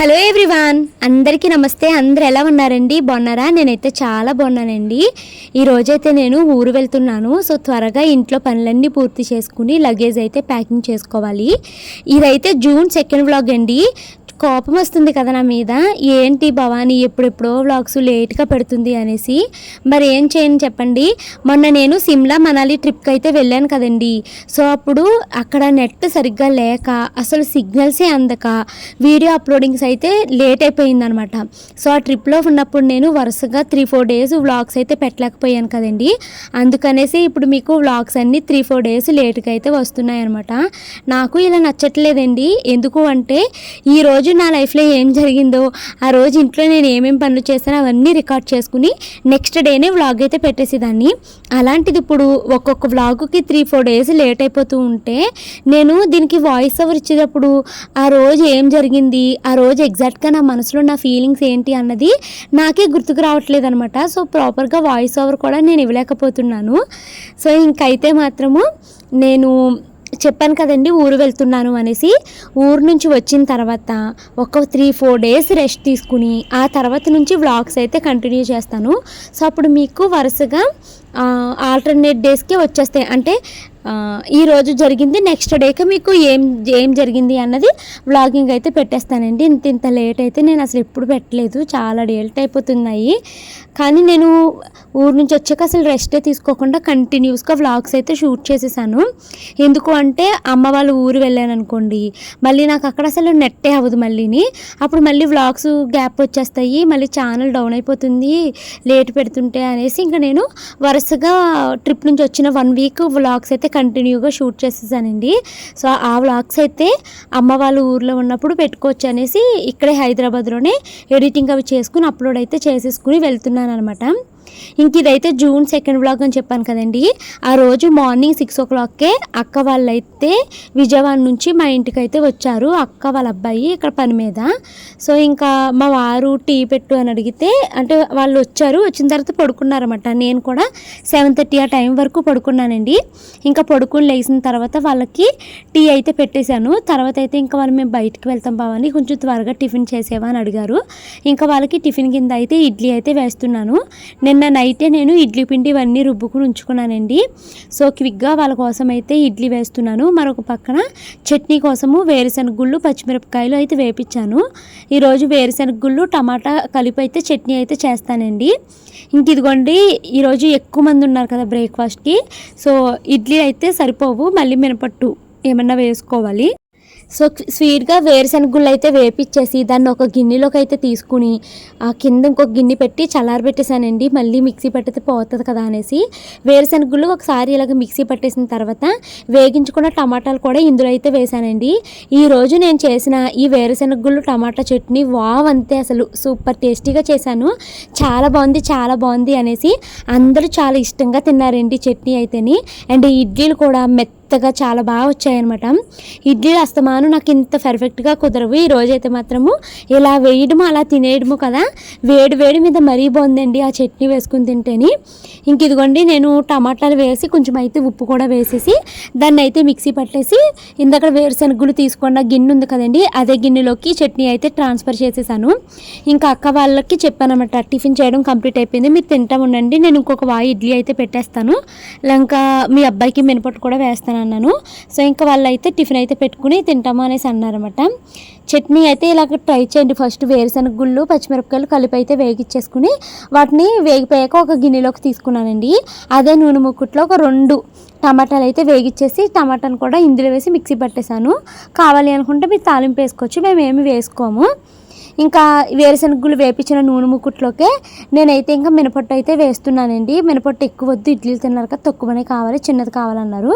Hello everyone అందరికీ నమస్తే. అందరు ఎలా ఉన్నారండి? బాగున్నారా? నేనైతే చాలా బాగున్నానండి. ఈ రోజైతే నేను ఊరు వెళ్తున్నాను. సో త్వరగా ఇంట్లో పనులన్నీ పూర్తి చేసుకుని లగేజ్ అయితే ప్యాకింగ్ చేసుకోవాలి. ఇదైతే జూన్ సెకండ్ వ్లాగ్ అండి. కోపం వస్తుంది కదా నా మీద? ఏంటి భవానీ ఎప్పుడెప్పుడో వ్లాగ్స్ లేట్గా పెడుతుంది అనేసి? మరి ఏం చేయను చెప్పండి. మొన్న నేను సిమ్లా మనాలి ట్రిప్కి అయితే వెళ్ళాను కదండి. సో అప్పుడు అక్కడ నెట్ సరిగ్గా లేక అసలు సిగ్నల్సే అందక వీడియో అప్లోడింగ్స్ అయితే లేట్ అయిపోయిందనమాట. సో ఆ ట్రిప్లో ఉన్నప్పుడు నేను వరుసగా త్రీ ఫోర్ డేస్ వ్లాగ్స్ అయితే పెట్టలేకపోయాను కదండి. అందుకనేసి ఇప్పుడు మీకు వ్లాగ్స్ అన్నీ త్రీ ఫోర్ డేస్ లేట్గా అయితే వస్తున్నాయి అనమాట నాకు ఇలా నచ్చట్లేదండి. ఎందుకు అంటే ఈ రోజు నా లైఫ్లో ఏం జరిగిందో ఆ రోజు ఇంట్లో నేను ఏమేమి పనులు చేశానో అవన్నీ రికార్డ్ చేసుకుని నెక్స్ట్ డేనే వ్లాగ్ అయితే పెట్టేసేదాన్ని. అలాంటిది ఇప్పుడు ఒక్కొక్క వ్లాగుకి త్రీ ఫోర్ డేస్ లేట్ అయిపోతూ ఉంటే నేను దీనికి వాయిస్ ఓవర్ ఇచ్చేటప్పుడు ఆ రోజు ఏం జరిగింది ఆ రోజు ఎగ్జాక్ట్గా నా మనసులో నా ఫీలింగ్స్ ఏంటి అన్నది నాకే గుర్తుకు రావట్లేదు అనమాట సో ప్రాపర్గా వాయిస్ ఓవర్ కూడా నేను ఇవ్వలేకపోతున్నాను. సో ఇంకైతే మాత్రము నేను చెప్పాను కదండి ఊరు వెళ్తున్నాను అనేసి ఊరు నుంచి వచ్చిన తర్వాత ఒక త్రీ ఫోర్ డేస్ రెస్ట్ తీసుకుని ఆ తర్వాత నుంచి వ్లాగ్స్ అయితే కంటిన్యూ చేస్తాను. సో అప్పుడు మీకు వరుసగా ఆల్టర్నేట్ డేస్కి వచ్చేస్తాయి. అంటే ఈ రోజు జరిగింది నెక్స్ట్ డేకి మీకు ఏం ఏం జరిగింది అన్నది వ్లాగింగ్ అయితే పెట్టేస్తానండి. ఇంత ఇంత లేట్ అయితే నేను అసలు ఎప్పుడు పెట్టలేదు. చాలా లేట్ అయిపోతున్నాయి. కానీ నేను ఊరు నుంచి వచ్చాక అసలు రెస్టే తీసుకోకుండా కంటిన్యూస్గా వ్లాగ్స్ అయితే షూట్ చేసేసాను. ఎందుకు అంటే అమ్మ వాళ్ళ ఊరు వెళ్ళాను అనుకోండి మళ్ళీ నాకు అక్కడ అసలు నెట్టే అవ్వదు మళ్ళీని. అప్పుడు మళ్ళీ వ్లాగ్స్ గ్యాప్ వచ్చేస్తాయి మళ్ళీ ఛానల్ డౌన్ అయిపోతుంది లేట్ పెడుతుంటే అనేసి ఇంకా నేను వరుసగా ట్రిప్ నుంచి వచ్చిన వన్ వీక్ వ్లాగ్స్ అయితే కంటిన్యూగా షూట్ చేసేసానండి. సో ఆ వ్లాగ్స్ అయితే అమ్మ వాళ్ళ ఊర్లో ఉన్నప్పుడు పెట్టుకోవచ్చు అనేసి ఇక్కడే హైదరాబాద్లోనే ఎడిటింగ్ అవి చేసుకుని అప్లోడ్ అయితే చేసేసుకుని వెళ్తున్నాను అనమాట ఇంక ఇదైతే జూన్ సెకండ్ బ్లాగ్ అని చెప్పాను కదండి. ఆ రోజు మార్నింగ్ సిక్స్ ఓ క్లాక్కే అక్క వాళ్ళైతే విజయవాడ నుంచి మా ఇంటికి అయితే వచ్చారు. అక్క వాళ్ళ అబ్బాయి ఇక్కడ పని మీద. సో ఇంకా మా వారు టీ పెట్టు అని అడిగితే అంటే వాళ్ళు వచ్చారు. వచ్చిన తర్వాత పడుకున్నారన్నమాట. నేను కూడా సెవెన్ థర్టీ ఆ టైం వరకు పడుకున్నానండి. ఇంకా పడుకుని లేచిన తర్వాత వాళ్ళకి టీ అయితే పెట్టేశాను. తర్వాత అయితే ఇంకా వాళ్ళు మేము బయటికి వెళ్తాం బావని కొంచెం త్వరగా టిఫిన్ చేసేవా అని అడిగారు. ఇంకా వాళ్ళకి టిఫిన్ కింద అయితే ఇడ్లీ అయితే వేస్తున్నాను. మొన్న నైటే నేను ఇడ్లీ పిండి ఇవన్నీ రుబ్బుకుని ఉంచుకున్నానండి. సో క్విక్గా వాళ్ళ కోసం అయితే ఇడ్లీ వేస్తున్నాను. మరొక పక్కన చట్నీ కోసము వేరుశనగ గుళ్ళు పచ్చిమిరపకాయలు అయితే వేపించాను ఈరోజు వేరుశనగ గుళ్ళు టమాటా కలిపి అయితే చట్నీ అయితే చేస్తానండి. ఇంక ఇదిగోండి ఈరోజు ఎక్కువ మంది ఉన్నారు కదా బ్రేక్ఫాస్ట్కి. సో ఇడ్లీ అయితే సరిపోవు మళ్ళీ మినపట్టు ఏమన్నా వేసుకోవాలి. సో స్వీట్గా వేరుశనగ గుళ్ళు అయితే వేపిచ్చేసి దాన్ని ఒక గిన్నెలోకి అయితే తీసుకుని ఆ కింద ఇంకొక గిన్నె పెట్టి చల్లారబెట్టేసానండి మళ్ళీ మిక్సీ పట్టితే పోతుంది కదా అనేసి. వేరుశనగ గుళ్ళు ఒకసారి ఇలాగ మిక్సీ పట్టేసిన తర్వాత వేగించుకున్న టమాటాలు కూడా ఇందులో అయితే వేసానండి ఈ రోజు నేను చేసిన ఈ వేరుశనగ గుళ్ళు టమాటా చట్నీ వావ్ అంతే అసలు. సూపర్ టేస్టీగా చేశాను. చాలా బాగుంది చాలా బాగుంది అనేసి అందరూ చాలా ఇష్టంగా తిన్నారండి చట్నీ అయితేని. అండ్ ఇడ్లీలు కూడా మెత్త మెత్తగా చాలా బాగా వచ్చాయన్నమాట. ఇడ్లీ అస్తమాను నాకు ఇంత పర్ఫెక్ట్గా కుదరవు. ఈ రోజైతే మాత్రము ఇలా వేయడము అలా తినేయడము కదా. వేడి వేడి మీద మరీ బాగుందండి ఆ చట్నీ వేసుకుని తింటేని. ఇంక ఇదిగోండి నేను టమాటాలు వేసి కొంచెం అయితే ఉప్పు కూడా వేసేసి దాన్ని అయితే మిక్సీ పట్టేసి ఇందాక వేరుశనగులు తీసుకున్న గిన్నె ఉంది కదండి అదే గిన్నెలోకి చట్నీ అయితే ట్రాన్స్ఫర్ చేసేసాను. ఇంకా అక్క వాళ్ళకి చెప్పానమాట టిఫిన్ చేయడం కంప్లీట్ అయిపోయింది మీరు తింటా ఉండండి నేను ఇంకొక వాయి ఇడ్లీ అయితే పెట్టేస్తాను. ఇంకా మీ అబ్బాయికి మినపట్టు కూడా వేస్తాను అన్నాను. సో ఇంకా వాళ్ళు అయితే టిఫిన్ అయితే పెట్టుకుని తింటాము అనేసి అన్నారన్నమాట. చట్నీ అయితే ఇలాగ ట్రై చేయండి. ఫస్ట్ వేరుశనగ గుళ్ళు పచ్చిమిరపకాయలు కలిపి అయితే వేగిచ్చేసుకుని వాటిని వేగిపోయాక ఒక గిన్నెలోకి తీసుకున్నానండి. అదే నూనె ముక్కుట్లో ఒక రెండు టమాటాలు అయితే వేగిచ్చేసి టమాటాను కూడా ఇందులో వేసి మిక్సీ పట్టేశాను. కావాలి అనుకుంటే మీరు తాలింపు వేసుకోవచ్చు. మేము ఏమి వేసుకోము. ఇంకా వేరుశనగులు వేపించిన నూనె ముక్కుట్లోకే నేనైతే ఇంకా మినపట్టు అయితే వేస్తున్నానండి. మినపట్టు ఎక్కువ వద్దు ఇడ్లీలు తిన్నారు కదా తక్కువనే కావాలి చిన్నది కావాలన్నారు.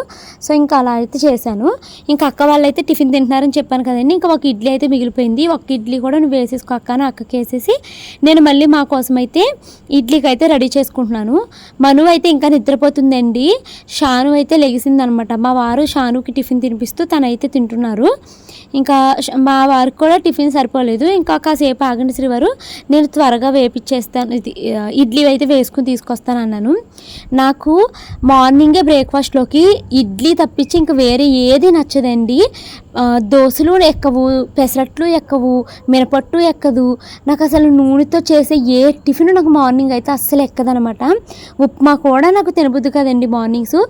సో ఇంకా అలా అయితే చేశాను. ఇంకా అక్క వాళ్ళు అయితే టిఫిన్ తింటున్నారని చెప్పాను కదండి. ఇంకా ఒక ఇడ్లీ అయితే మిగిలిపోయింది. ఒక ఇడ్లీ కూడా నువ్వు వేసేసుకో అక్క అని అక్కకి వేసేసి నేను మళ్ళీ మా కోసం అయితే ఇడ్లీకి అయితే రెడీ చేసుకుంటున్నాను. మను అయితే ఇంకా నిద్రపోతుందండి. షాను అయితే లెగిసిందనమాట. మా వారు షానుకి టిఫిన్ తినిపిస్తూ తనైతే తింటున్నారు. ఇంకా మా వారికి కూడా టిఫిన్ సరిపోలేదు. ఇంకా కాసేపు ఆగండి శ్రీవారు నేను త్వరగా వేపిచ్చేస్తాను. ఇది ఇడ్లీ అయితే వేసుకుని తీసుకొస్తాను అన్నాను. నాకు మార్నింగే బ్రేక్ఫాస్ట్లోకి ఇడ్లీ తప్పించి ఇంకా వేరే ఏది నచ్చదండి. దోశలు ఎక్కవు పెసరట్లు ఎక్కవు మినపట్టు ఎక్కదు. నాకు అసలు నూనెతో చేసే ఏ టిఫిన్ నాకు మార్నింగ్ అయితే అస్సలు ఎక్కదనమాట. ఉప్మా కూడా నాకు తినబుద్ది కదండి మార్నింగ్స్.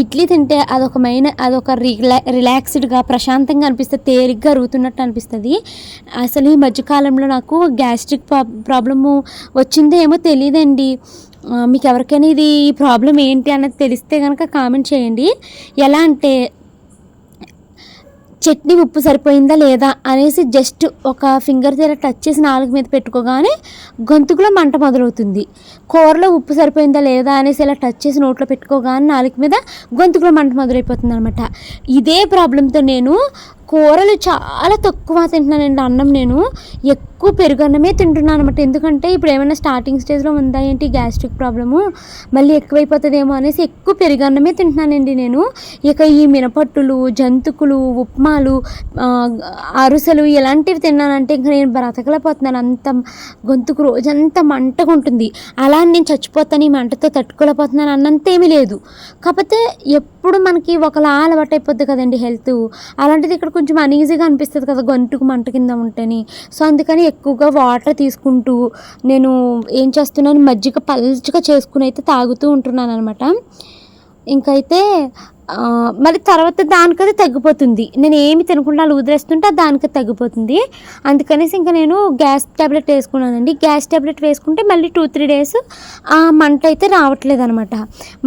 ఇడ్లీ తింటే అదొక మైన అదొక రిలా రిలాక్స్డ్గా ప్రశాంతంగా అనిపిస్తుంది తేలిగ్గా అరుగుతున్నట్టు అనిపిస్తుంది. అసలు ఈ మధ్యకాలంలో నాకు గ్యాస్ట్రిక్ ప్రా ప్రాబ్లము వచ్చిందో ఏమో తెలియదండి మీకు ఎవరికైనా ఇది ఈ ప్రాబ్లం ఏంటి అన్నది తెలిస్తే కనుక కామెంట్ చేయండి. ఎలా అంటే చట్నీ ఉప్పు సరిపోయిందా లేదా అనేసి జస్ట్ ఒక ఫింగర్ తీర టచ్ చేసి నాలుగు మీద పెట్టుకోగానే గొంతుకులో మంట మొదలవుతుంది. కూరలో ఉప్పు సరిపోయిందా లేదా అనేసి ఇలా టచ్ చేసి నోట్లో పెట్టుకోగానే నాలుగు మీద గొంతుకులో మంట మొదలైపోతుంది అనమాట ఇదే ప్రాబ్లంతో నేను కూరలు చాలా తక్కువ తింటున్నానండి అన్నం నేను. ఎక్కువ పెరుగన్నమే తింటున్నాను అనమాట ఎందుకంటే ఇప్పుడు ఏమైనా స్టార్టింగ్ స్టేజ్లో ఉందా ఏంటి గ్యాస్ట్రిక్ ప్రాబ్లము మళ్ళీ ఎక్కువైపోతుందేమో అనేసి ఎక్కువ పెరుగన్నమే తింటున్నానండి నేను. ఇక ఈ మినపట్టులు జంతుకులు ఉప్మాలు అరుసలు ఇలాంటివి తిన్నానంటే ఇంకా నేను బ్రతకలేకపోతున్నాను. అంత గొంతుకు రోజంతా మంటగా ఉంటుంది. అలా నేను చచ్చిపోతాను ఈ మంటతో తట్టుకోలేకపోతున్నాను అన్నంత ఏమీ లేదు. కాకపోతే ఎప్పుడు మనకి ఒకలా అలవాటు అయిపోద్ది కదండి హెల్త్. అలాంటిది ఇక్కడ కొంచెం అనీజీగా అనిపిస్తుంది కదా గొంతుకు మంట కింద ఉంటేని. సో అందుకని ఎక్కువగా వాటర్ తీసుకుంటూ నేను ఏం చేస్తున్నాను మజ్జిగ పల్చగా చేసుకుని అయితే తాగుతూ ఉంటున్నాను అనమాట ఇంకైతే మరి తర్వాత దానికది తగ్గిపోతుంది. నేను ఏమి తినకుండా అలా వదిలేస్తుంటే దానికి తగ్గిపోతుంది. అందుకనేసి ఇంకా నేను గ్యాస్ ట్యాబ్లెట్ వేసుకున్నానండి. గ్యాస్ ట్యాబ్లెట్ వేసుకుంటే మళ్ళీ టూ త్రీ డేస్ ఆ మంట అయితే రావట్లేదు అనమాట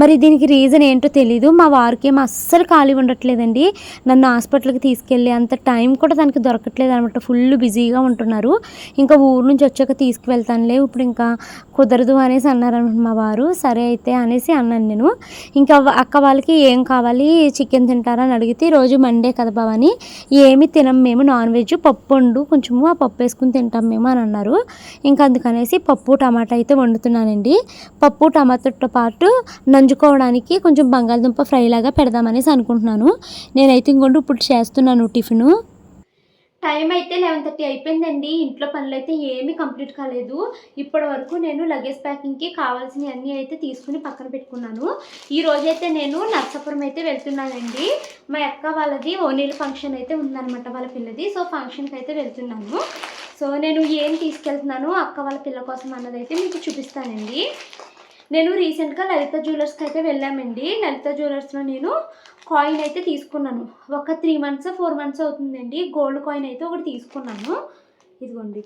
మరి దీనికి రీజన్ ఏంటో తెలీదు. మా వారికి ఏమో అస్సలు ఖాళీ ఉండట్లేదండి. నన్ను హాస్పిటల్కి తీసుకెళ్ళి అంత టైం కూడా దానికి దొరకట్లేదు అనమాట ఫుల్ బిజీగా ఉంటున్నారు. ఇంకా ఊరు నుంచి వచ్చాక తీసుకువెళ్తానులే. ఇప్పుడు ఇంకా కుదరదు అనేసి అన్నారనమాట మా వారు. సరే అయితే అనేసి అన్నాను నేను. ఇంకా అక్క వాళ్ళకి ఏం కావాలి చికెన్ తింటారా అని అడిగితే రోజు మండే కదా బావని ఏమి తినం మేము నాన్ వెజ్ పప్పు వండు కొంచెము ఆ పప్పు వేసుకుని తింటాం మేము అని అన్నారు. ఇంకా అందుకనేసి పప్పు టమాటా అయితే వండుతున్నానండి. పప్పు టమాటాతో పాటు నంజుకోవడానికి కొంచెం బంగాళదుంప ఫ్రై లాగా పెడదామనేసి అనుకుంటున్నాను. నేనైతే ఇంకొండు ఇప్పుడు చేస్తున్నాను టిఫిను. టైం అయితే లెవెన్ థర్టీ అయిపోయిందండి. ఇంట్లో పనులు అయితే ఏమీ కంప్లీట్ కాలేదు. ఇప్పటి వరకు నేను లగేజ్ ప్యాకింగ్కి కావాల్సినవి అన్నీ అయితే తీసుకుని పక్కన పెట్టుకున్నాను. ఈ రోజైతే నేను నర్సాపురం అయితే వెళ్తున్నానండి. మా అక్క వాళ్ళది ఓనీల ఫంక్షన్ అయితే ఉందన్నమాట వాళ్ళ పిల్లది. సో ఫంక్షన్కి అయితే వెళ్తున్నాను. సో నేను ఏం తీసుకెళ్తున్నాను అక్క వాళ్ళ పిల్ల కోసం అన్నదైతే మీకు చూపిస్తానండి. నేను రీసెంట్గా లలిత జ్యువెలర్స్కి అయితే వెళ్ళామండి. లలిత జ్యువెలర్స్లో నేను కాయిన్ అయితే తీసుకున్నాను. ఒక త్రీ మంత్స్ ఫోర్ మంత్స్ అవుతుందండి. గోల్డ్ కాయిన్ అయితే ఒకటి తీసుకున్నాను. ఇదిగోండి.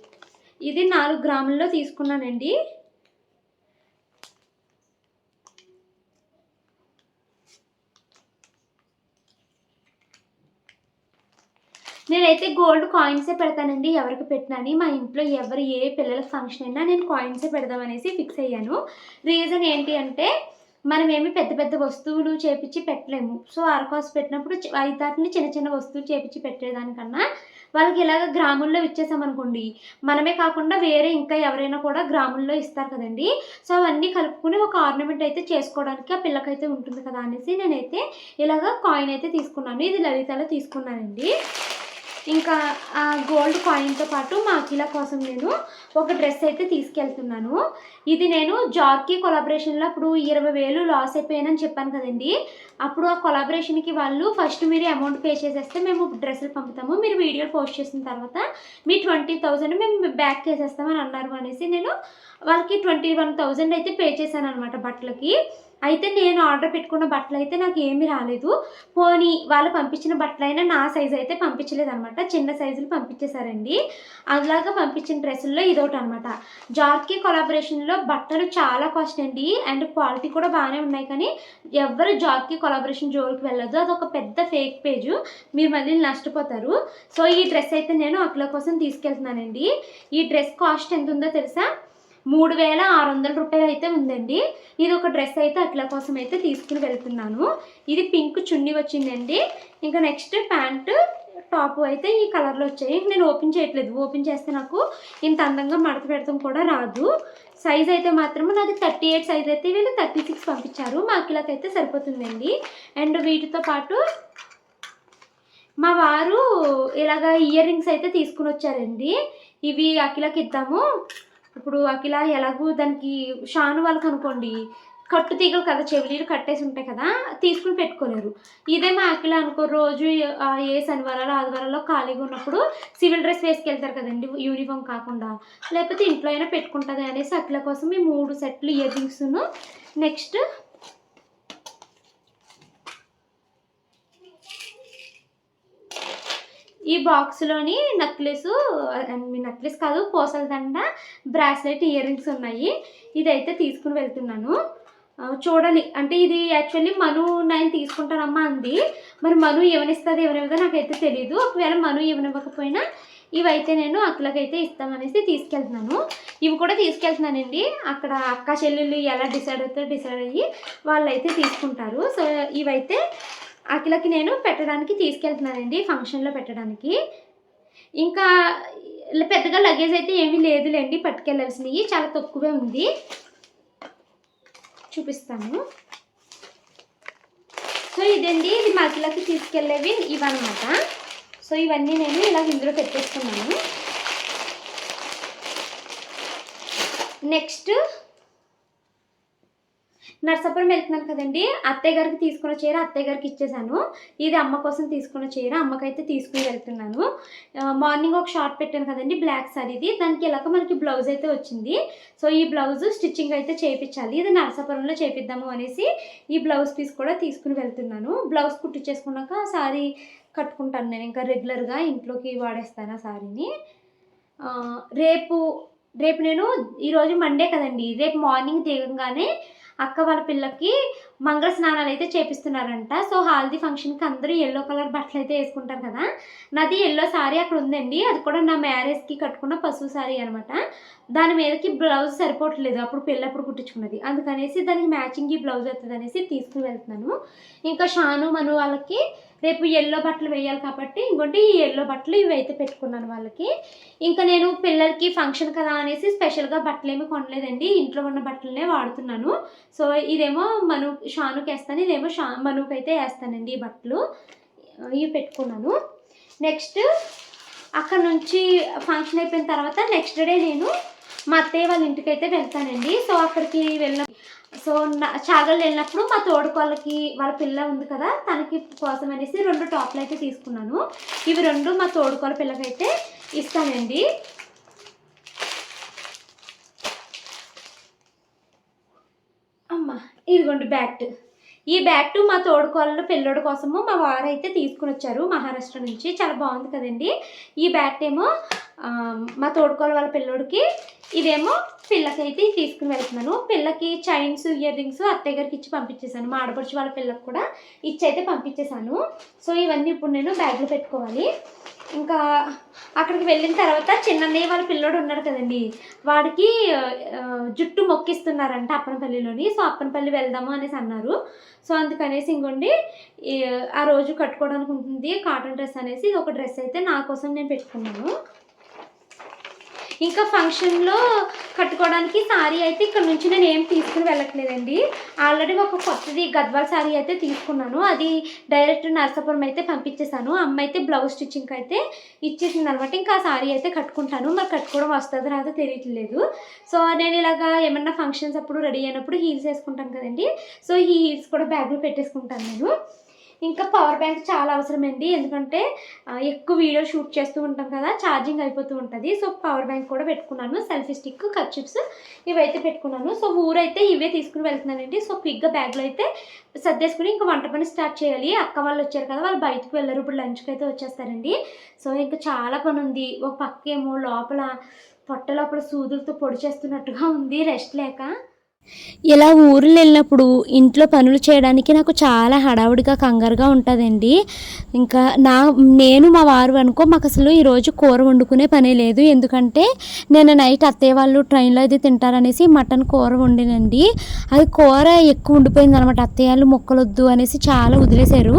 ఇది నాలుగు గ్రాముల్లో తీసుకున్నానండి. నేనైతే గోల్డ్ కాయిన్సే పెడతానండి ఎవరికి పెట్టినని మా ఇంట్లో ఎవరు ఏ పిల్లల ఫంక్షన్ అయినా నేను కాయిన్సే పెడదామనేసి ఫిక్స్ అయ్యాను. రీజన్ ఏంటి అంటే మనం ఏమి పెద్ద పెద్ద వస్తువులు చేపించి పెట్టలేము. సో అరకాసు పెట్టినప్పుడు చి- చిన్న చిన్న వస్తువులు చేపించి పెట్టేదానికన్నా వాళ్ళకి ఇలాగ గ్రాముల్లో ఇచ్చేసామనుకోండి మనమే కాకుండా వేరే ఇంకా ఎవరైనా కూడా గ్రాముల్లో ఇస్తారు కదండి. సో అవన్నీ కలుపుకుని ఒక ఆర్నమెంట్ అయితే చేసుకోవడానికి ఆ పిల్లకైతే ఉంటుంది కదా అనేసి నేనైతే ఇలాగ కాయిన్ అయితే తీసుకున్నాను. ఇది లలితలో తీసుకున్నానండి. ఇంకా ఆ గోల్డ్ కాయిన్తో పాటు మా అఖిల కోసం నేను ఒక డ్రెస్ అయితే తీసుకెళ్తున్నాను. ఇది నేను జాబ్కి కొలాబరేషన్లో అప్పుడు ఇరవై వేలు లాస్ అయిపోయానని చెప్పాను కదండి. అప్పుడు ఆ కొలాబరేషన్కి వాళ్ళు ఫస్ట్ మీరు అమౌంట్ పే చేసేస్తే మేము డ్రెస్సులు పంపుతాము. మీరు వీడియో పోస్ట్ చేసిన తర్వాత మీ ట్వంటీ థౌజండ్ మేము బ్యాక్ చేసేస్తామని అన్నారు అనేసి నేను వాళ్ళకి ట్వంటీ వన్ థౌజండ్ అయితే పే చేశాను అనమాట బట్టలకి. అయితే నేను ఆర్డర్ పెట్టుకున్న బట్టలు అయితే నాకు ఏమీ రాలేదు. పోనీ వాళ్ళు పంపించిన బట్టలైనా నా సైజు అయితే పంపించలేదు అనమాట చిన్న సైజులు పంపించేశారండి. అలాగా పంపించిన డ్రెస్సుల్లో ఇదొకటి అనమాట జార్కి కొలాబరేషన్లో బట్టలు చాలా కాస్ట్ అండి. అండ్ క్వాలిటీ కూడా బాగానే ఉన్నాయి కానీ ఎవరు జాబ్కి కొలాబరేషన్ జోలికి వెళ్ళదు. అదొక పెద్ద ఫేక్ పేజ్ మీరు మళ్ళీ నష్టపోతారు. సో ఈ డ్రెస్ అయితే నేను అట్ల కోసం తీసుకెళ్తున్నానండి. ఈ డ్రెస్ కాస్ట్ ఎంత ఉందో తెలుసా? మూడు వేల ఆరు వందల రూపాయలు అయితే ఉందండి. ఇది ఒక డ్రెస్ అయితే అట్ల కోసం అయితే తీసుకుని వెళ్తున్నాను. ఇది పింక్ చున్నీ వచ్చిందండి. ఇంకా నెక్స్ట్ ప్యాంటు టాప్ అయితే ఈ కలర్లో వచ్చాయి. నేను ఓపెన్ చేయట్లేదు. ఓపెన్ చేస్తే నాకు ఇంత అందంగా మడత పెడతాం కూడా రాదు. సైజ్ అయితే మాత్రం నాది థర్టీ ఎయిట్ సైజ్ అయితే వీళ్ళు థర్టీ సిక్స్ పంపించారు. మా అఖిలకి అయితే సరిపోతుందండి. అండ్ వీటితో పాటు మా వారు ఇలాగ ఇయర్ రింగ్స్ అయితే తీసుకుని వచ్చారండి. ఇవి అఖిలకి ఇద్దాము ఇప్పుడు అఖిల ఎలాగూ దానికి షాను వాళ్ళకి అనుకోండి కట్టు తీగలు కదా చెవిలీలు కట్టేసి ఉంటాయి కదా తీసుకుని పెట్టుకోలేరు. ఇదే మా అఖిల అనుకో రోజు ఏ శనివారాలు ఆదివారాల్లో ఖాళీగా ఉన్నప్పుడు సివిల్ డ్రెస్ వేసుకెళ్తారు కదండి యూనిఫామ్ కాకుండా. లేకపోతే ఇంట్లో అయినా పెట్టుకుంటుంది అనేసి అఖిల కోసం మేము మూడు సెట్లు ఇయర్ రింగ్స్ను నెక్స్ట్ ఈ బాక్స్లోని నెక్లెస్ నెక్లెస్ కాదు పూసల దండ బ్రాస్లెట్ ఇయర్ రింగ్స్ ఉన్నాయి. ఇదైతే తీసుకుని వెళ్తున్నాను. చూడాలి అంటే ఇది యాక్చువల్లీ మను నేను తీసుకుంటానమ్మా అంది. మరి మను ఏమనిస్తుంది ఏమనివ్వదో నాకైతే తెలియదు ఒకవేళ మను ఏమనివ్వకపోయినా ఇవైతే నేను అక్కలకైతే ఇస్తామనేసి తీసుకెళ్తున్నాను. ఇవి కూడా తీసుకెళ్తున్నానండి. అక్కడ అక్క చెల్లెళ్ళు ఎలా డిసైడ్ అవుతారో డిసైడ్ అయ్యి వాళ్ళైతే తీసుకుంటారు. సో ఇవైతే అఖిలకి నేను పెట్టడానికి తీసుకెళ్తున్నానండి ఫంక్షన్లో పెట్టడానికి. ఇంకా పెద్దగా లగేజ్ అయితే ఏమీ లేదులేండి పట్టుకెళ్ళాల్సినవి. చాలా తక్కువే ఉంది. చూపిస్తాను. సో ఇదండి ఇది మా తీసుకెళ్ళేవి ఇవన్నమాట. సో ఇవన్నీ నేను ఇలా ఇందులో పెట్టేసుకున్నాను నెక్స్ట్ నర్సాపురం వెళ్తున్నాను కదండి. అత్తయ్య గారికి తీసుకున్న చీర అత్తయ్య గారికి ఇచ్చేసాను. ఇది అమ్మ కోసం తీసుకున్న చీర అమ్మకైతే తీసుకుని వెళ్తున్నాను. మార్నింగ్ ఒక షార్ట్ పెట్టాను కదండి బ్లాక్ సారీది దానికి ఇలాగ మనకి బ్లౌజ్ అయితే వచ్చింది. సో ఈ బ్లౌజ్ స్టిచ్చింగ్ అయితే చేయించాలి ఇది నర్సాపురంలో చేపిద్దాము అనేసి ఈ బ్లౌజ్ పీస్ కూడా తీసుకుని వెళ్తున్నాను. బ్లౌజ్ కుట్టించేసుకున్నాక చేసుకున్నాక సారీ కట్టుకుంటాను నేను. ఇంకా రెగ్యులర్గా ఇంట్లోకి వాడేస్తాను ఆ సారీని. రేపు రేపు నేను ఈరోజు మండే కదండి. రేపు మార్నింగ్ దిగంగానే అక్క వాళ్ళ పిల్లకి మంగళ స్నానాలు అయితే చేపిస్తున్నారంట. సో హాల్దీ ఫంక్షన్కి అందరూ ఎల్లో కలర్ బట్టలు అయితే వేసుకుంటారు కదా. నాది ఎల్లో సారీ అక్కడ ఉందండి. అది కూడా నా మ్యారేజ్కి కట్టుకున్న పసుపు సారీ అనమాట దాని మీదకి బ్లౌజ్ సరిపోవట్లేదు. అప్పుడు పెళ్ళప్పుడు కుట్టించుకున్నది. అందుకనేసి దానికి మ్యాచింగ్ ఈ బ్లౌజ్ అవుతుంది అనేసి తీసుకుని వెళ్తున్నాను. ఇంకా షాను మను వాళ్ళకి రేపు ఎల్లో బట్టలు వేయాలి కాబట్టి ఇంకోటి ఈ ఎల్లో బట్టలు ఇవి అయితే పెట్టుకున్నాను వాళ్ళకి. ఇంకా నేను పిల్లలకి ఫంక్షన్ కదా అనేసి స్పెషల్గా బట్టలు ఏమి కొనలేదండి. ఇంట్లో ఉన్న బట్టలనే వాడుతున్నాను. సో ఇదేమో మను షానుకి వేస్తాను. ఇదేమో షా మనుకు అయితే వేస్తానండి ఈ బట్టలు. ఇవి పెట్టుకున్నాను. నెక్స్ట్ అక్కడ నుంచి ఫంక్షన్ అయిపోయిన తర్వాత నెక్స్ట్ డే నేను మా అత్తయ్య వాళ్ళ ఇంటికి అయితే వెళ్తానండి. సో అక్కడికి వెళ్ళిన సో నా చాగల్ వెళ్ళినప్పుడు మా తోడుకోళ్ళకి వాళ్ళ పిల్ల ఉంది కదా తనకి కోసం అనేసి రెండు టాప్లు అయితే తీసుకున్నాను. ఇవి రెండు మా తోడుకోళ్ళ పిల్లకైతే ఇస్తానండి. అమ్మ ఇదిగోండి బ్యాట్. ఈ బ్యాట్ మా తోడుకోళ్ళ పిల్లోడి కోసము మా వారు అయితే తీసుకుని వచ్చారు మహారాష్ట్ర నుంచి. చాలా బాగుంది కదండి. ఈ బ్యాట్ ఏమో మా తోడుకోళ్ళ వాళ్ళ పిల్లోడికి ఇదేమో పిల్లకి అయితే తీసుకుని వెళ్తున్నాను. పిల్లకి చైన్స్ ఇయర్ రింగ్స్ అత్తయ్య గారికి ఇచ్చి పంపించేశాను. మా ఆడపడుచు వాళ్ళ పిల్లకి కూడా ఇచ్చి అయితే పంపించేశాను. సో ఇవన్నీ ఇప్పుడు నేను బ్యాగ్లో పెట్టుకోవాలి. ఇంకా అక్కడికి వెళ్ళిన తర్వాత చిన్నన్నయ్య వాళ్ళ పిల్లోడు ఉన్నాడు కదండి. వాడికి జుట్టు మొక్కిస్తున్నారంట అప్పనపల్లిలోని. సో అప్పనపల్లి వెళ్దాము అనేసి అన్నారు. సో అందుకనేసి ఇంకోండి ఆ రోజు కట్టుకోవడానికి ఉంటుంది కాటన్ డ్రెస్ అనేసి ఇది ఒక డ్రెస్ అయితే నా కోసం నేను పెట్టుకున్నాను. ఇంకా ఫంక్షన్లో కట్టుకోవడానికి సారీ అయితే ఇక్కడ నుంచి నేను ఏం తీసుకుని వెళ్ళట్లేదండి. ఆల్రెడీ ఒక కొత్తది గద్వాల్ శారీ అయితే తీసుకున్నాను. అది డైరెక్ట్ నర్సాపురం అయితే పంపించేశాను. అమ్మ అయితే బ్లౌజ్ స్టిచ్చింగ్ అయితే ఇచ్చేసింది అనమాట ఇంకా ఆ సారీ అయితే కట్టుకుంటాను. మరి కట్టుకోవడం వస్తుందో రాదో తెలియట్లేదు. సో నేను ఇలాగా ఏమన్నా ఫంక్షన్స్ అప్పుడు రెడీ అయినప్పుడు హీల్స్ వేసుకుంటాను కదండి. సో ఈ హీల్స్ కూడా బ్యాగ్లో పెట్టేసుకుంటాను నేను. ఇంకా పవర్ బ్యాంక్ చాలా అవసరమండి. ఎందుకంటే ఎక్కువ వీడియో షూట్ చేస్తూ ఉంటాం కదా ఛార్జింగ్ అయిపోతూ ఉంటుంది. సో పవర్ బ్యాంక్ కూడా పెట్టుకున్నాను. సెల్ఫీ స్టిక్ కచ్చిప్స్ ఇవైతే పెట్టుకున్నాను. సో ఊరైతే ఇవే తీసుకుని వెళ్తున్నానండి. సో క్విక్గా బ్యాగ్లో అయితే సర్దేసుకుని ఇంకా వంట పని స్టార్ట్ చేయాలి. అక్క వాళ్ళు వచ్చారు కదా వాళ్ళు బయటకు వెళ్ళరు. ఇప్పుడు లంచ్కి అయితే వచ్చేస్తారండి. సో ఇంకా చాలా పని ఉంది ఒక పక్కేమో లోపల పొట్ట లోపల సూదులతో పొడి చేస్తున్నట్టుగా ఉంది. రెస్ట్ లేక ఇలా ఊర్లు వెళ్ళినప్పుడు ఇంట్లో పనులు చేయడానికి నాకు చాలా హడావుడిగా కంగారుగా ఉంటుందండి. ఇంకా నా నేను మా వారు అనుకో మాకు అసలు ఈరోజు కూర వండుకునే పనే లేదు. ఎందుకంటే నేను నైట్ అత్తయ్య వాళ్ళు ట్రైన్లో అయితే తింటారనేసి మటన్ కూర వండినండి. అది కూర ఎక్కువ ఉండిపోయింది అనమాట అత్తయ్య వాళ్ళు మొక్కలొద్దు అనేసి చాలా వదిలేశారు.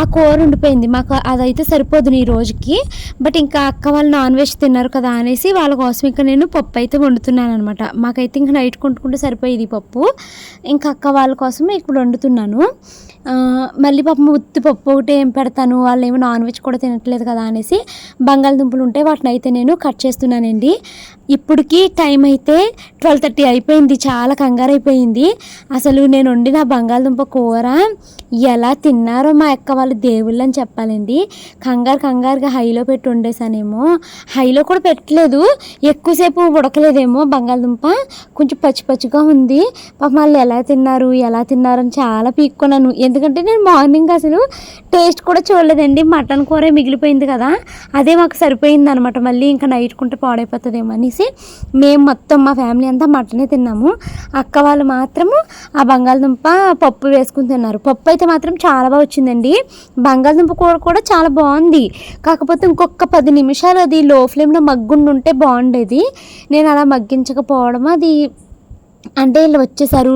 ఆ కూర ఉండిపోయింది. మాకు అదైతే సరిపోదు ఈ రోజుకి. బట్ ఇంకా అక్క వాళ్ళు నాన్ వెజ్ తిన్నారు కదా అనేసి వాళ్ళ కోసం ఇంకా నేను పప్పు అయితే వండుతున్నాను అనమాట మాకైతే ఇంకా నైట్ కొంటుకుంటే సరిపోయేది పప్పు. ఇంకా అక్క వాళ్ళ కోసం ఇప్పుడు వండుతున్నాను. మళ్ళీ పాపం ఉత్తి పప్పు ఒకటి ఏం పెడతాను. వాళ్ళు ఏమో నాన్ వెజ్ కూడా తినట్లేదు కదా అనేసి బంగాళదుంపలు ఉంటే వాటిని అయితే నేను కట్ చేస్తున్నానండి. ఇప్పటికి టైం అయితే ట్వెల్వ్ థర్టీ అయిపోయింది చాలా కంగారు అయిపోయింది అసలు నేను వండిన బంగాళదుంప కూర ఎలా తిన్నారో మా అక్క వాళ్ళు దేవుళ్ళు అని చెప్పాలండి. కంగారు కంగారుగా హైలో పెట్టి వండేసానేమో హైలో కూడా పెట్టలేదు ఎక్కువసేపు ఉడకలేదేమో బంగాళదుంప. కొంచెం పచ్చి పచ్చిగా ఉంది. పాప వాళ్ళు ఎలా తిన్నారు ఎలా తిన్నారు అని చాలా పీక్కున్నాను. ఎందుకంటే నేను మార్నింగ్ అసలు టేస్ట్ కూడా చూడలేదండి. మటన్ కూర మిగిలిపోయింది కదా అదే మాకు సరిపోయింది అనమాట మళ్ళీ ఇంకా నైట్ కుంటే పాడైపోతుందేమో అని అనేసి మేము మొత్తం మా ఫ్యామిలీ అంతా మటనే తిన్నాము. అక్క వాళ్ళు మాత్రము ఆ బంగాళదుంప పప్పు వేసుకుని తిన్నారు. పప్పు అయితే మాత్రం చాలా బాగా వచ్చిందండి. బంగాళదుంప కూర కూడా చాలా బాగుంది. కాకపోతే ఇంకొక పది నిమిషాలు అది లో ఫ్లేమ్లో మగ్గుండి ఉంటే బాగుండేది. నేను అలా మగ్గించకపోవడం అది అంటే వీళ్ళు వచ్చేసారు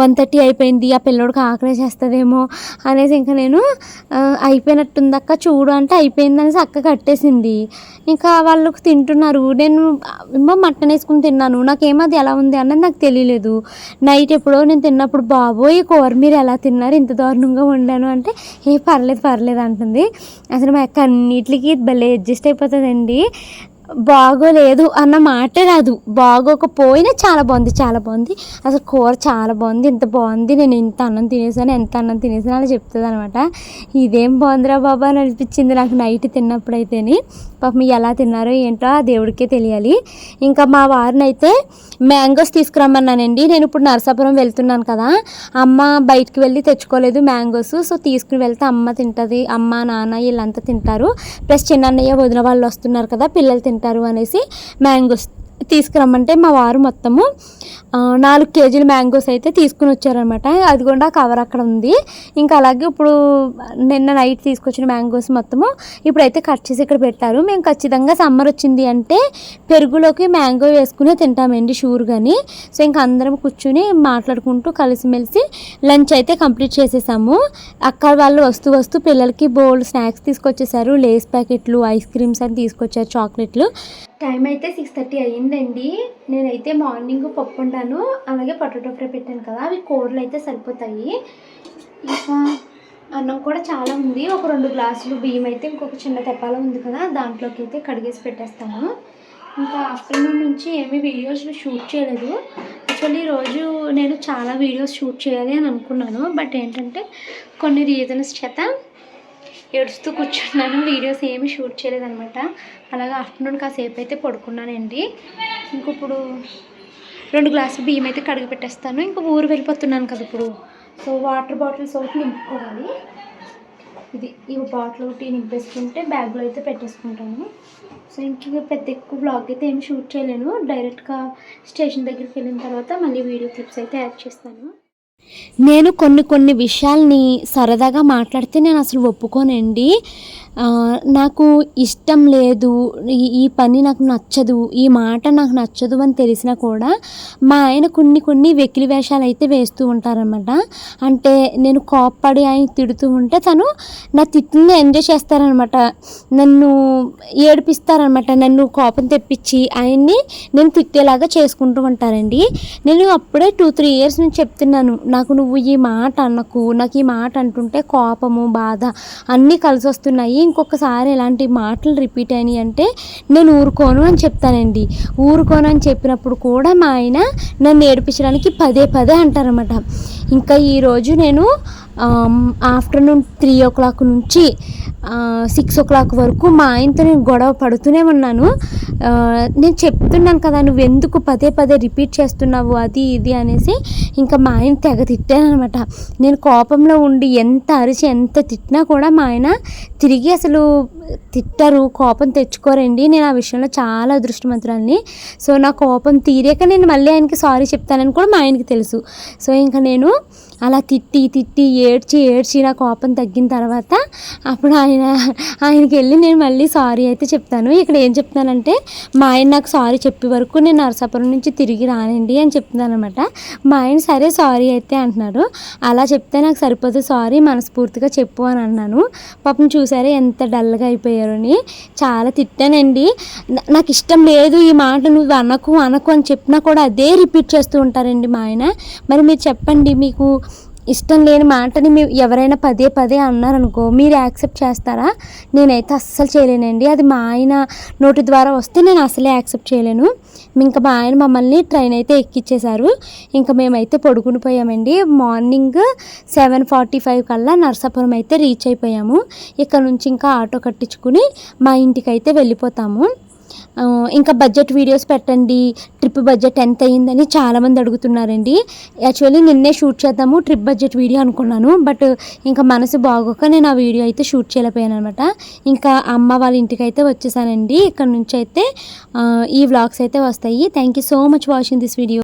వన్ థర్టీ అయిపోయింది ఆ పిల్లోడికి ఆకలి చేస్తుందేమో అనేసి ఇంకా నేను అయిపోయినట్టుంది అక్క చూడు అంటే అయిపోయింది అనేసి అక్క కట్టేసింది. ఇంకా వాళ్ళకు తింటున్నారు నేను ఏమో మట్టన్ వేసుకుని తిన్నాను నాకేమో అది ఎలా ఉంది అన్నది నాకు తెలియలేదు. నైట్ ఎప్పుడో నేను తిన్నప్పుడు బాబోయ్ ఈ కూర మీరు ఎలా తిన్నారు? ఇంత దారుణంగా వండాను అంటే ఏ పర్లేదు పర్లేదు అంటుంది. అసలు మా అక్క అన్నిటికీ భలే అడ్జస్ట్ అయిపోతుందండి. బాగోలేదు అన్న మాటే రాదు. బాగోకపోయినా చాలా బాగుంది చాలా బాగుంది. అసలు కూర చాలా బాగుంది ఇంత బాగుంది నేను ఇంత అన్నం తినేసాను ఎంత అన్నం తినేసాను అలా చెప్తుంది అనమాట ఇదేం బాగుందిరా బాబా అని అనిపించింది నాకు నైట్ తిన్నప్పుడు అయితేని పాపం ఎలా తిన్నారో ఏంటో ఆ దేవుడికే తెలియాలి. ఇంకా మా వారినైతే మ్యాంగోస్ తీసుకురమ్మన్నానండి. నేను ఇప్పుడు నరసాపురం వెళ్తున్నాను కదా. అమ్మ బయటికి వెళ్ళి తెచ్చుకోలేదు మ్యాంగోస్. సో తీసుకుని వెళ్తే అమ్మ తింటుంది అమ్మ నాన్న వీళ్ళంతా తింటారు. ప్లస్ చిన్నయ్య వదిన వాళ్ళు వస్తున్నారు కదా పిల్లలు తింటారు అనేసి మ్యాంగోస్ తీసుకురమ్మంటే మా వారు మొత్తము నాలుగు కేజీల మ్యాంగోస్ అయితే తీసుకుని వచ్చారనమాట అది కూడా కవర్ అక్కడ ఉంది. ఇంకా అలాగే ఇప్పుడు నిన్న నైట్ తీసుకొచ్చిన మ్యాంగోస్ మొత్తము ఇప్పుడైతే కట్ చేసి ఇక్కడ పెట్టారు. మేము ఖచ్చితంగా సమ్మర్ వచ్చింది అంటే పెరుగులోకి మ్యాంగో వేసుకునే తింటామండి షూర్ కానీ సో ఇంకా అందరం కూర్చుని మాట్లాడుకుంటూ కలిసిమెలిసి లంచ్ అయితే కంప్లీట్ చేసేసాము. అక్కడ వాళ్ళు వస్తూ వస్తూ పిల్లలకి బోల్డ్ స్నాక్స్ తీసుకొచ్చేసారు. లేస్ ప్యాకెట్లు ఐస్ క్రీమ్స్ అని తీసుకొచ్చారు చాక్లెట్లు. టైం అయితే సిక్స్ థర్టీ అయ్యిందండి. నేనైతే మార్నింగ్ పప్పు ఉంటాను అలాగే పొటాటో ఫ్రై పెట్టాను కదా అవి కూరలు అయితే సరిపోతాయి. ఇంకా అన్నం కూడా చాలా ఉంది. ఒక రెండు గ్లాసులు బియ్యం అయితే ఇంకొక చిన్న తెప్పాల ఉంది కదా దాంట్లోకి అయితే కడిగేసి పెట్టేస్తాను. ఇంకా ఆఫ్టర్నూన్ నుంచి ఏమీ వీడియోస్ షూట్ చేయలేదు. యాక్చువల్లీ రోజు నేను చాలా వీడియోస్ షూట్ చేయాలి అని అనుకున్నాను. బట్ ఏంటంటే కొన్ని రీజన్స్ చేత ఏడుస్తూ కూర్చున్నాను. వీడియోస్ ఏమీ షూట్ చేయలేదనమాట అలాగే ఆఫ్టర్నూన్ కాసేపు అయితే పడుకున్నానండి. ఇంక ఇప్పుడు రెండు గ్లాసులు బియ్యం అయితే కడిగి పెట్టేస్తాను. ఇంకా ఊరు వెళ్ళిపోతున్నాను కదా ఇప్పుడు. సో వాటర్ బాటిల్స్ ఒకటి నింపుకోవాలి. ఇది ఈ బాటిల్ ఒకటి నింపేసుకుంటే బ్యాగ్లో అయితే పెట్టేసుకుంటాను. సో ఇంక పెద్ద ఎక్కువ బ్లాగ్ అయితే ఏమి షూట్ చేయలేను. డైరెక్ట్గా స్టేషన్ దగ్గరికి వెళ్ళిన తర్వాత మళ్ళీ వీడియో క్లిప్స్ అయితే యాడ్ చేస్తాను. నేను కొన్ని కొన్ని విషయాల్ని సరదాగా మాట్లాడితే నేను అసలు ఒప్పుకోనండి. నాకు ఇష్టం లేదు ఈ ఈ పని నాకు నచ్చదు ఈ మాట నాకు నచ్చదు అని తెలిసినా కూడా మా ఆయన కొన్ని కొన్ని వెకిలి వేషాలు అయితే వేస్తూ ఉంటారనమాట అంటే నేను కోప్పడి ఆయన తిడుతూ ఉంటే తను నా తిట్టుని ఎంజాయ్ చేస్తారనమాట నన్ను ఏడిపిస్తారనమాట నన్ను కోపం తెప్పించి ఆయన్ని నేను తిట్టేలాగా చేసుకుంటూ ఉంటారండి. నేను అప్పుడే టూ త్రీ ఇయర్స్ నుంచి చెప్తున్నాను నాకు నువ్వు ఈ మాట అన్నకు నాకు ఈ మాట అంటుంటే కోపము బాధ అన్నీ కలిసి వస్తున్నాయి ఇంకొకసారి ఇలాంటి మాటలు రిపీట్ అయినాయి అంటే నేను ఊరుకోను అని చెప్తానండి. ఊరుకోను అని చెప్పినప్పుడు కూడా మా ఆయన నన్ను ఏడిపించడానికి పదే పదే అంటారన్నమాట. ఇంకా ఈరోజు నేను ఆఫ్టర్నూన్ త్రీ ఓ క్లాక్ నుంచి సిక్స్ ఓ క్లాక్ వరకు మా ఆయనతో నేను గొడవ పడుతూనే ఉన్నాను. నేను చెప్తున్నాను కదా నువ్వు ఎందుకు పదే పదే రిపీట్ చేస్తున్నావు అది ఇది అనేసి ఇంకా మా ఆయన తెగ తిట్టానమాట నేను కోపంలో ఉండి ఎంత అరిచి ఎంత తిట్టినా కూడా మా ఆయన తిరిగి అసలు తిట్టరు కోపం తెచ్చుకోరండి. నేను ఆ విషయంలో చాలా అదృష్టవంతురాల్ని. సో నా కోపం తీరాక నేను మళ్ళీ ఆయనకి సారీ చెప్తానని కూడా మా ఆయనకి తెలుసు. సో ఇంకా నేను అలా తిట్టి తిట్టి ఏడ్చి ఏడ్చి నా కోపం తగ్గిన తర్వాత అప్పుడు ఆయన ఆయనకి వెళ్ళి నేను మళ్ళీ సారీ అయితే చెప్తాను. ఇక్కడ ఏం చెప్తానంటే మా ఆయన నాకు సారీ చెప్పే వరకు నేను నరసాపురం నుంచి తిరిగి రానండి అని చెప్తున్నాను అనమాట మా ఆయన సరే సారీ అయితే అంటున్నాడు. అలా చెప్తే నాకు సరిపోతే సారీ మనస్ఫూర్తిగా చెప్పు అని అన్నాను. పాపం చూసారే ఎంత డల్గా వెళ్ళిపోయారని చాలా తిట్టానండి. నాకు ఇష్టం లేదు ఈ మాట నువ్వు అనకు అనకు అని చెప్పినా కూడా అదే రిపీట్ చేస్తూ ఉంటారండి మా ఆయన. మరి మీరు చెప్పండి మీకు ఇష్టం లేని మాటని మీ ఎవరైనా పదే పదే అన్నారనుకో మీరు యాక్సెప్ట్ చేస్తారా? నేనైతే అస్సలు చేయలేనండి. అది మా ఆయన నోటి ద్వారా వస్తే నేను అసలే యాక్సెప్ట్ చేయలేను. ఇంకా మా ఆయన మమ్మల్ని ట్రైన్ అయితే ఎక్కిచ్చేశారు. ఇంకా మేమైతే పడుకుని పోయామండి. మార్నింగ్ సెవెన్ ఫార్టీ ఫైవ్ కల్లా నర్సాపురం అయితే రీచ్ అయిపోయాము. ఇక్కడ నుంచి ఇంకా ఆటో కట్టించుకుని మా ఇంటికి అయితే వెళ్ళిపోతాము. ఇంకా బడ్జెట్ వీడియోస్ పెట్టండి ట్రిప్ బడ్జెట్ ఎంత అయ్యిందని చాలామంది అడుగుతున్నారండి. యాక్చువల్లీ నిన్నే షూట్ చేద్దాము ట్రిప్ బడ్జెట్ వీడియో అనుకున్నాను బట్ ఇంకా మనసు బాగోక నేను ఆ వీడియో అయితే షూట్ చేయలేకపోయాను అనమాట ఇంకా అమ్మ వాళ్ళ ఇంటికి అయితే వచ్చేసానండి. ఇక్కడ నుంచి అయితే ఈ వ్లాగ్స్ అయితే వస్తాయి. Thank you so much watching this video